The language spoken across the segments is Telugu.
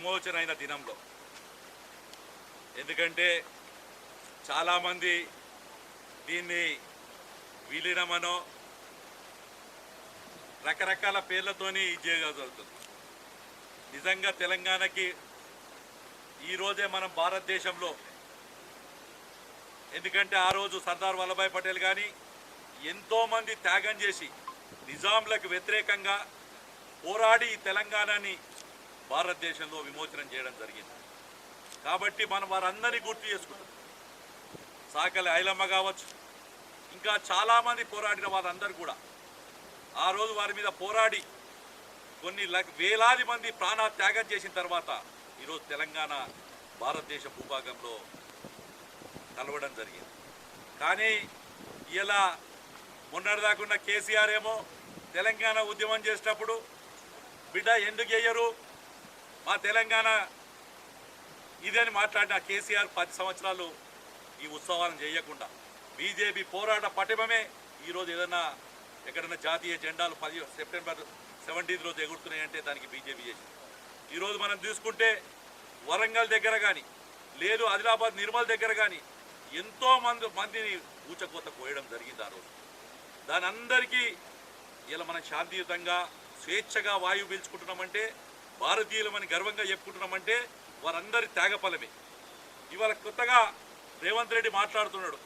విమోచన అయిన దినంలో. ఎందుకంటే చాలామంది దీన్ని విలీనమనో రకరకాల పేర్లతోని ఇది చేయగలుగుతుంది నిజంగా తెలంగాణకి ఈరోజే మనం భారతదేశంలో ఎందుకంటే ఆ రోజు సర్దార్ వల్లభాయ్ పటేల్ కానీ ఎంతోమంది త్యాగం చేసి నిజాంలకు వ్యతిరేకంగా పోరాడి ఈ తెలంగాణని భారతదేశంలో విమోచనం చేయడం జరిగింది. కాబట్టి మనం వారందరినీ గుర్తు చేసుకుంటాం. సాకలి ఐలమ్మ కావచ్చు ఇంకా చాలామంది పోరాడిన వారందరూ కూడా ఆ రోజు వారి మీద పోరాడి కొన్ని వేలాది మంది ప్రాణ త్యాగం చేసిన తర్వాత ఈరోజు తెలంగాణ భారతదేశ భూభాగంలో కలవడం జరిగింది. కానీ ఇలా మొన్నటిదాకున్న కేసీఆర్ ఏమో తెలంగాణ ఉద్యమం చేసేటప్పుడు బిడ్డ ఎందుకు వేయరు మా తెలంగాణ ఇదని మాట్లాడిన కేసీఆర్ పది సంవత్సరాలు ఈ ఉత్సవాలను చేయకుండా బీజేపీ పోరాట పటిమమే ఈరోజు ఏదైనా ఎక్కడైనా జాతీయ జెండాలు పది సెప్టెంబర్ సెవెంటీన్త్ రోజు ఎగురుతున్నాయంటే దానికి బీజేపీ చేసింది. ఈరోజు మనం చూసుకుంటే వరంగల్ దగ్గర కానీ లేదు ఆదిలాబాద్ నిర్మల్ దగ్గర కానీ ఎంతో మంది మందిని ఊచకోత కోయడం జరిగింది ఆ రోజు. దాని అందరికీ ఇలా మనం శాంతియుతంగా స్వేచ్ఛగా వాయువు పీల్చుకుంటున్నామంటే భారతీయులమని గర్వంగా చెప్పుకుంటున్నామంటే వారందరి త్యాగఫలమే. ఇవాళ కొత్తగా రేవంత్ రెడ్డి మాట్లాడుతున్నాడు.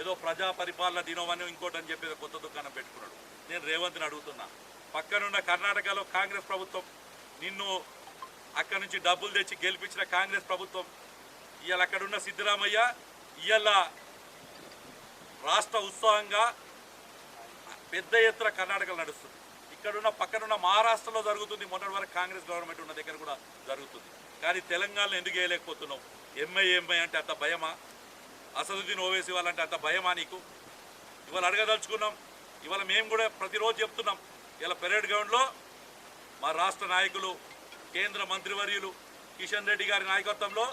ఏదో ప్రజా పరిపాలన దినోమని ఇంకోటి అని చెప్పి కొత్త దుకాణం పెట్టుకున్నాడు. నేను రేవంత్ని అడుగుతున్నా. పక్కనున్న కర్ణాటకలో కాంగ్రెస్ ప్రభుత్వం నిన్ను అక్కడి నుంచి డబ్బులు తెచ్చి గెలిపించిన కాంగ్రెస్ ప్రభుత్వం ఇవాళ అక్కడున్న సిద్ధరామయ్య ఇవాళ రాష్ట్ర ఉత్సవంగా పెద్ద ఎత్తున కర్ణాటకలో నడుస్తుంది. ఇక్కడున్న పక్కనున్న మహారాష్ట్రలో జరుగుతుంది మొన్నటి వరకు కాంగ్రెస్ గవర్నమెంట్ ఉన్న దగ్గర కూడా జరుగుతుంది. కానీ తెలంగాణలో ఎందుకు వేయలేకపోతున్నాం ఎంఐ ఎంఐ అంటే అంత భయమా? అసదుద్దీన్ ఓవేసి వాళ్ళంటే అంత భయమా నీకు? ఇవాళ అడగదలుచుకున్నాం. ఇవాళ మేము కూడా ప్రతిరోజు చెప్తున్నాం. ఇలా పెరేడ్ గ్రౌండ్లో మా రాష్ట్ర నాయకులు కేంద్ర మంత్రివర్యులు కిషన్ రెడ్డి గారి నాయకత్వంలో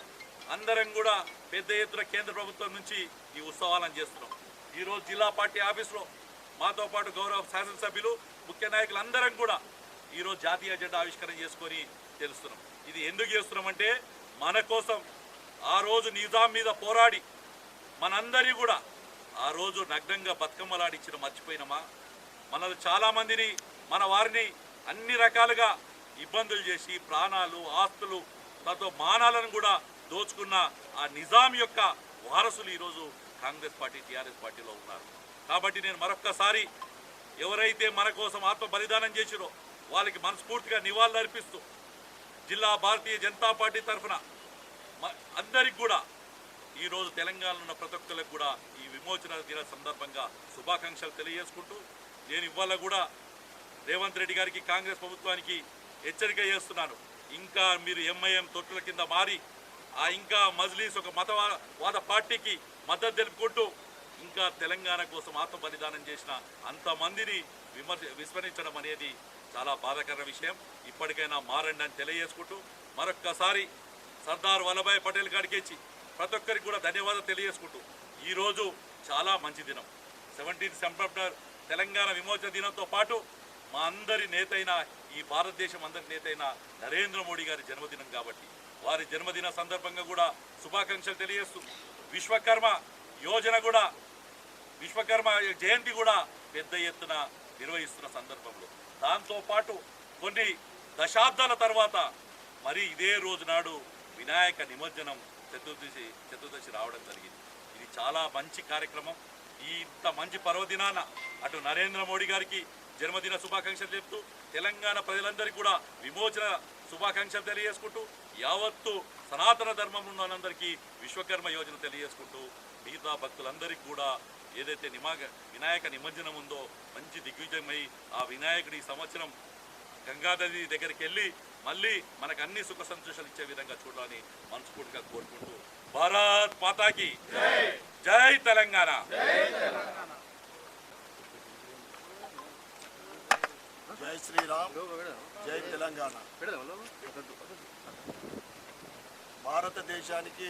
అందరం కూడా పెద్ద ఎత్తున కేంద్ర ప్రభుత్వం నుంచి ఈ ఉత్సవాలను చేస్తున్నాం. ఈరోజు జిల్లా పార్టీ ఆఫీస్లో మాతో పాటు గౌరవ శాసనసభ్యులు ముఖ్య నాయకులందరం కూడా ఈరోజు జాతీయ జెండా ఆవిష్కరణ చేసుకొని తెలుస్తున్నాం. ఇది ఎందుకు చేస్తున్నామంటే మన కోసం ఆ రోజు నిజాం మీద పోరాడి మనందరి కూడా ఆ రోజు నగ్నంగా బతుకమ్మలాడించిన మర్చిపోయినమా? మనలో చాలామందిని మన వారిని అన్ని రకాలుగా ఇబ్బందులు చేసి ప్రాణాలు ఆస్తులు దాంతో మానాలను కూడా దోచుకున్న ఆ నిజాం యొక్క వారసులు ఈరోజు కాంగ్రెస్ పార్టీ టీఆర్ఎస్ పార్టీలో ఉన్నారు. కాబట్టి నేను మరొక్కసారి ఎవరైతే మన కోసం ఆత్మ బలిదానం చేసిరో వాళ్ళకి మనస్ఫూర్తిగా నివాళులు అర్పిస్తూ జిల్లా భారతీయ జనతా పార్టీ తరఫున మ- అందరికి కూడా ఈరోజు తెలంగాణలో ఉన్న ప్రతి ఒక్కరికి కూడా ఈ విమోచన దిన సందర్భంగా శుభాకాంక్షలు తెలియజేసుకుంటూ నేను ఇవాళ కూడా రేవంత్ రెడ్డి గారికి కాంగ్రెస్ ప్రభుత్వానికి హెచ్చరిక చేస్తున్నాను. ఇంకా మీరు ఎంఐఎం తొట్టుల కింద మారి ఆ ఇంకా మజ్లీస్ ఒక మతవాద పార్టీకి మద్దతు తెలుపుకుంటూ ఇంకా తెలంగాణ కోసం ఆత్మ బలిదానం చేసిన అంతమందిని విమర్శ విస్మరించడం అనేది చాలా బాధాకర విషయం. ఇప్పటికైనా మారండి అని తెలియజేసుకుంటూ మరొక్కసారి సర్దార్ వల్లభాయ్ పటేల్ గారికి ప్రతి ఒక్కరికి కూడా ధన్యవాదాలు తెలియజేసుకుంటూ ఈరోజు చాలా మంచి దినం. సెవెంటీన్ సెప్టెంబర్ తెలంగాణ విమోచన దినంతో పాటు మా అందరి నేతైన ఈ భారతదేశం అందరి నేతైన నరేంద్ర మోడీ గారి జన్మదినం కాబట్టి వారి జన్మదిన సందర్భంగా కూడా శుభాకాంక్షలు తెలియజేస్తూ విశ్వకర్మ యోజన కూడా విశ్వకర్మ జయంతి కూడా పెద్ద ఎత్తున నిర్వహిస్తున్న సందర్భంలో. దాంతోపాటు కొన్ని దశాబ్దాల తర్వాత మరి ఇదే రోజు నాడు వినాయక నిమజ్జనం చతుర్దశి చతుర్దశి రావడం జరిగింది. ఇది చాలా మంచి కార్యక్రమం. ఈ ఇంత మంచి పర్వదినాన అటు నరేంద్ర మోడీ గారికి జన్మదిన శుభాకాంక్షలు చెప్తూ తెలంగాణ ప్రజలందరికీ కూడా విమోచన శుభాకాంక్షలు తెలియజేసుకుంటూ యావత్తు సనాతన ధర్మం ఉన్నందరికీ విశ్వకర్మ యోజన తెలియజేసుకుంటూ మిగతా భక్తులందరికీ కూడా ఏదైతే నిమాగ వినాయక నిమజ్జనం ఉందో మంచి దిగ్విజయమై ఆ వినాయకుడి ఈ సంవత్సరం గంగానది దగ్గరికి వెళ్ళి మళ్ళీ మనకు అన్ని సుఖ సంతోషాలు ఇచ్చే విధంగా చూడాలని మనస్ఫూర్తిగా కోరుకుంటూ భారత్ మాతాకి జై తెలంగాణ. జై శ్రీరామ్ జై తెలంగాణ. భారతదేశానికి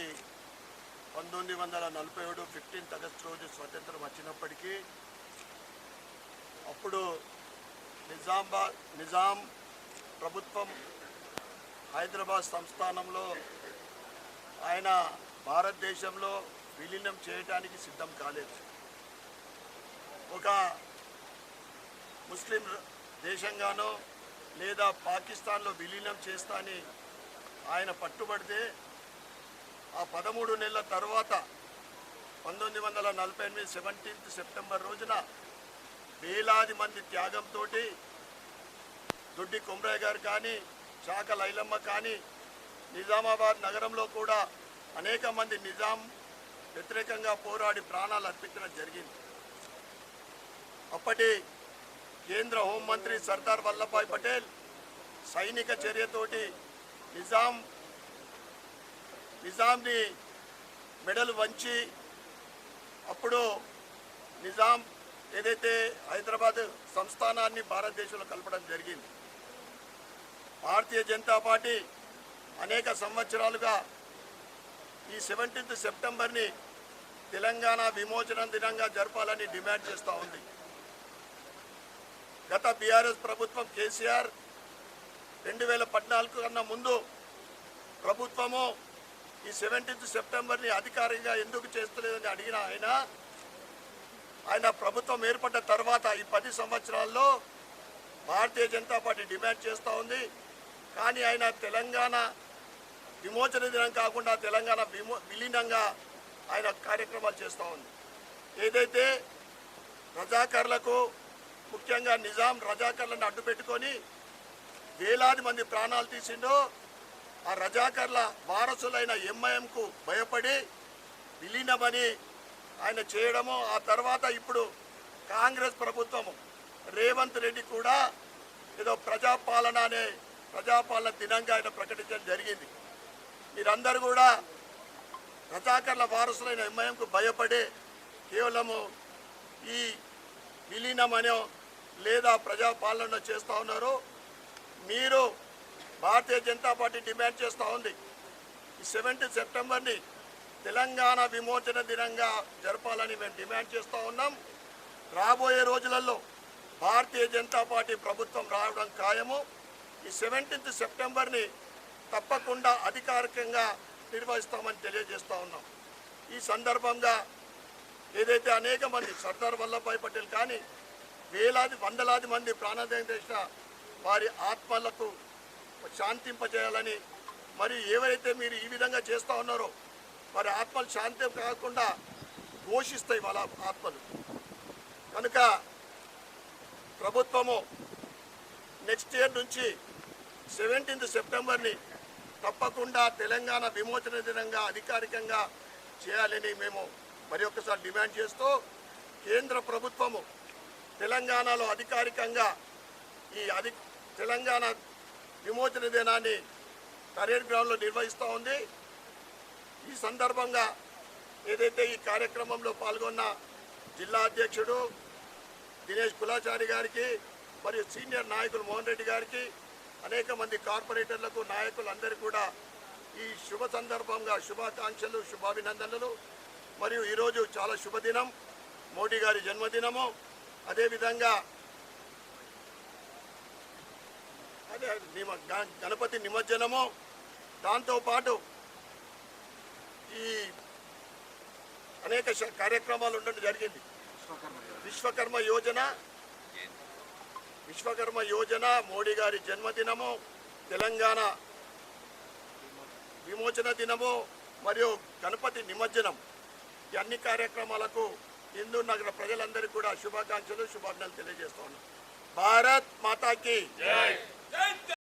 పంతొమ్మిది వందల నలభై ఏడు ఫిఫ్టీన్త్ ఆగస్ట్ రోజు స్వతంత్రం వచ్చినప్పటికీ అప్పుడు నిజామాబాద్ నిజాం ప్రభుత్వం హైదరాబాద్ సంస్థానంలో ఆయన భారతదేశంలో విలీనం చేయటానికి సిద్ధం కాలేదు. ఒక ముస్లిం దేశంగానో లేదా పాకిస్తాన్లో విలీనం చేస్తా అని ఆయన పట్టుబడితే ఆ పదమూడు నెలల తర్వాత పంతొమ్మిది వందల నలభై ఎనిమిది సెవెంటీన్త్ సెప్టెంబర్ రోజున వేలాది మంది త్యాగంతో దొడ్డి కొమరయ్య గారు కానీ శాఖ లైలమ్మ కానీ నిజామాబాద్ నగరంలో కూడా అనేక మంది నిజాం వ్యతిరేకంగా పోరాడి ప్రాణాలు అర్పించడం జరిగింది. అప్పటి కేంద్ర హోంమంత్రి సర్దార్ వల్లభాయ్ పటేల్ సైనిక చర్యతోటి నిజాం నిజాంని మెడలు వంచి అప్పుడు నిజాం ఏదైతే హైదరాబాద్ సంస్థానాన్ని భారతదేశంలో కలపడం జరిగింది భారతీయ జనతా పార్టీ అనేక సంవత్సరాలుగా ఈ సెవెంటీన్త్ సెప్టెంబర్ని తెలంగాణ విమోచన దినంగా జరపాలని డిమాండ్ చేస్తూ ఉంది. గత బీఆర్ఎస్ ప్రభుత్వం కేసీఆర్ రెండు వేల పద్నాలుగు కన్నా ముందు ప్రభుత్వము ఈ సెవెంటీన్త్ సెప్టెంబర్ని అధికారికంగా ఎందుకు చేస్తలేదని అడిగిన ఆయన ఆయన ప్రభుత్వం ఏర్పడ్డ తర్వాత ఈ పది సంవత్సరాల్లో భారతీయ జనతా పార్టీ డిమాండ్ చేస్తూ ఉంది. కానీ ఆయన తెలంగాణ విమోచన దినం కాకుండా తెలంగాణ విమో విలీనంగా ఆయన కార్యక్రమాలు చేస్తూ ఉంది. ఏదైతే రజాకర్లకు ముఖ్యంగా నిజాం రజాకర్లను అడ్డు పెట్టుకొని వేలాది మంది ప్రాణాలు తీసిండో ఆ రజాకర్ల వారసులైన ఎంఐఎంకు భయపడి విలీనమని ఆయన చేయడము ఆ తర్వాత ఇప్పుడు కాంగ్రెస్ ప్రభుత్వము రేవంత్ రెడ్డి కూడా ఏదో ప్రజాపాలన అనే ప్రజాపాలన దినంగా ఆయన ప్రకటించడం జరిగింది. మీరందరూ కూడా రజాకర్ల వారసులైన ఎంఐఎంకు భయపడి కేవలము ఈ విలీనమనో లేదా ప్రజాపాలన చేస్తూ ఉన్నారు. మీరు భారతీయ జనతా పార్టీ డిమాండ్ చేస్తూ ఉంది. ఈ సెప్టెంబర్ని తెలంగాణ విమోచన దినంగా జరపాలని మేము డిమాండ్ చేస్తూ ఉన్నాం. రాబోయే రోజులలో భారతీయ జనతా పార్టీ ప్రభుత్వం రావడం ఖాయము. ఈ సెవెంటీన్త్ సెప్టెంబర్ని తప్పకుండా అధికారికంగా నిర్వహిస్తామని తెలియజేస్తూ ఉన్నాం. ఈ సందర్భంగా ఏదైతే అనేక మంది సర్దార్ వల్లభాయ్ పటేల్ కానీ వేలాది వందలాది మంది ప్రాణాదాయం చేసిన వారి ఆత్మలకు శాంతింపజేయాలని మరి ఏవైతే మీరు ఈ విధంగా చేస్తూ ఉన్నారో మరి ఆత్మలు శాంతి కాకుండా ఘోషిస్తాయి వాళ్ళ ఆత్మలు. కనుక ప్రభుత్వము నెక్స్ట్ ఇయర్ నుంచి సెవెంటీన్త్ సెప్టెంబర్ని తప్పకుండా తెలంగాణ విమోచన దినంగా అధికారికంగా చేయాలని మేము మరి ఒక్కసారి డిమాండ్ చేస్తూ కేంద్ర ప్రభుత్వము తెలంగాణలో అధికారికంగా ఈ అధి తెలంగాణ విమోచన దినాన్ని పరేడ్ గ్రౌండ్లో నిర్వహిస్తూ ఉంది. ఈ సందర్భంగా ఏదైతే ఈ కార్యక్రమంలో పాల్గొన్న జిల్లా అధ్యక్షుడు దినేష్ కులాచారి గారికి మరియు సీనియర్ నాయకులు మోహన్ రెడ్డి గారికి అనేక మంది కార్పొరేటర్లకు నాయకులందరికీ కూడా ఈ శుభ సందర్భంగా శుభాకాంక్షలు శుభాభినందనలు. మరియు ఈరోజు చాలా శుభదినం. మోడీ గారి జన్మదినము. అదేవిధంగా అదే గణపతి నిమజ్జనము. దాంతోపాటు ఈ అనేక కార్యక్రమాలు ఉండడం జరిగింది. విశ్వకర్మ యోజన విశ్వకర్మ యోజన మోడీ గారి జన్మదినము తెలంగాణ విమోచన దినము మరియు గణపతి నిమజ్జనం. ఈ అన్ని కార్యక్రమాలకు హిందూ నగర ప్రజలందరికీ కూడా శుభాకాంక్షలు శుభాభినందనలు తెలియజేస్తున్నాను భారత్ మాతాకి జై! Sente!